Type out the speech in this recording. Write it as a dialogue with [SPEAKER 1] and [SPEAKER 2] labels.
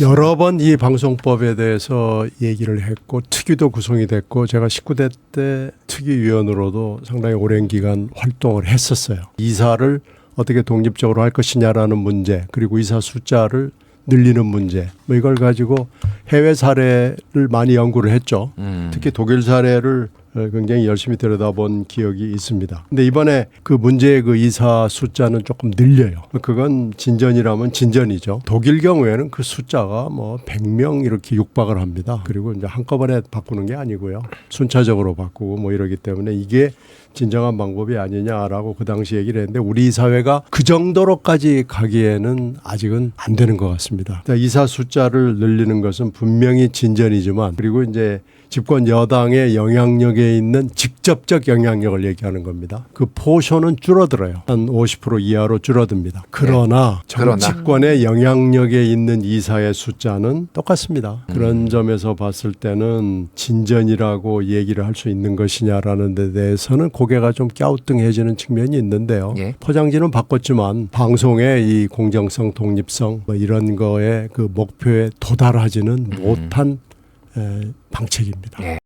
[SPEAKER 1] 여러 번 이 방송법에 대해서 얘기를 했고 특위도 구성이 됐고 제가 19대 때 특위위원으로도 상당히 오랜 기간 활동을 했었어요. 이사를 어떻게 독립적으로 할 것이냐라는 문제 그리고 이사 숫자를 늘리는 문제 뭐 이걸 가지고 해외 사례를 많이 연구를 했죠.
[SPEAKER 2] 음.
[SPEAKER 1] 특히 독일 사례를 어, 굉장히 열심히 들여다본 기억이 있습니다. 근데 이번에 그 문제의 그 이사 숫자는 조금 늘려요. 그건 진전이라면 진전이죠. 독일 경우에는 그 숫자가 뭐 100명 이렇게 육박을 합니다. 그리고 이제 한꺼번에 바꾸는 게 아니고요. 순차적으로 바꾸고 뭐 이러기 때문에 이게 진정한 방법이 아니냐라고 그 당시 얘기를 했는데 우리 사회가 그 정도로까지 가기에는 아직은 안 되는 것 같습니다. 그러니까 이사 숫자를 늘리는 것은 분명히 진전이지만 그리고 이제 집권 여당의 영향력에 있는 직접적 영향력을 얘기하는 겁니다. 그 포션은 줄어들어요. 한 50% 이하로 줄어듭니다. 그러나
[SPEAKER 2] 그러나.
[SPEAKER 1] 정치권의 영향력에 있는 이사의 숫자는 똑같습니다.
[SPEAKER 2] 음.
[SPEAKER 1] 그런 점에서 봤을 때는 진전이라고 얘기를 할 수 있는 것이냐라는 데 대해서는 고개가 좀 갸우뚱해지는 측면이 있는데요.
[SPEAKER 2] 예.
[SPEAKER 1] 포장지는 바꿨지만 방송의 이 공정성, 독립성 뭐 이런 거에 그 목표에 도달하지는 못한 에, 방책입니다.
[SPEAKER 2] 예.